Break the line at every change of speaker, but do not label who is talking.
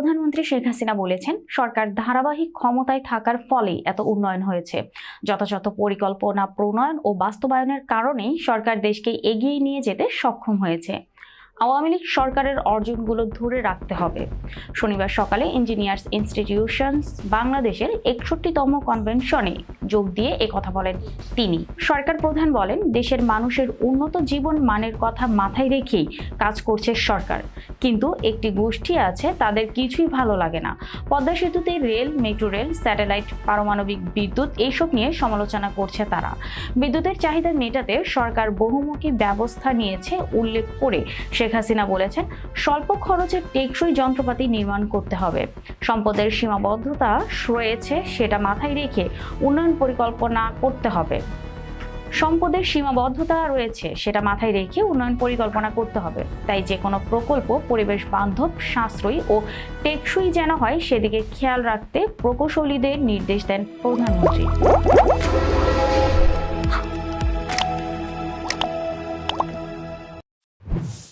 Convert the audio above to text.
প্রধানমন্ত্রী শেখ হাসিনা বলেছেন, সরকার ধারাবাহিক ক্ষমতায় থাকার ফলেই এত উন্নয়ন হয়েছে। যথাযথ পরিকল্পনা, প্রণয়ন ও বাস্তবায়নের কারণেই সরকার দেশকে এগিয়ে নিয়ে যেতে সক্ষম হয়েছে। আওয়ামী লীগ সরকারের অর্জনগুলো ধরে রাখতে হবে। শনিবার সকালে ইঞ্জিনিয়ার্স ইনস্টিটিউশনস বাংলাদেশের একষট্টিতম কনভেনশনে যোগ দিয়ে কথা বলেন তিনি। সরকার প্রধান বলেন, দেশের মানুষের উন্নত জীবন মানের কথা মাথায় রেখেই কাজ করছে সরকার। কিন্তু একটি গোষ্ঠী আছে, তাদের কিছুই ভালো লাগে না। পদ্মা সেতুতে রেল, মেট্রো রেল, স্যাটেলাইট, পারমাণবিক বিদ্যুৎ এইসব নিয়ে সমালোচনা করছে তারা। বিদ্যুতের চাহিদা মেটাতে সরকার বহুমুখী ব্যবস্থা নিয়েছে, উল্লেখ করে শেখ হাসিনা বলেছেন, স্বল্প খরচে টেকসই যন্ত্রপাতি নির্মাণ করতে হবে। সম্পদের সীমাবদ্ধতা রয়েছে, সেটা মাথায় রেখে উন্নয়ন পরিকল্পনা করতে হবে। সম্পদের সীমাবদ্ধতা রয়েছে, সেটা মাথায় রেখে উন্নয়ন পরিকল্পনা করতে হবে। তাই যে কোনো প্রকল্প, পরিবেশ বান্ধব, সাশ্রয়ী ও টেকসই যেন হয়, সেদিকে খেয়াল রাখতে প্রকৌশলীদের নির্দেশ দেন প্রধানমন্ত্রী।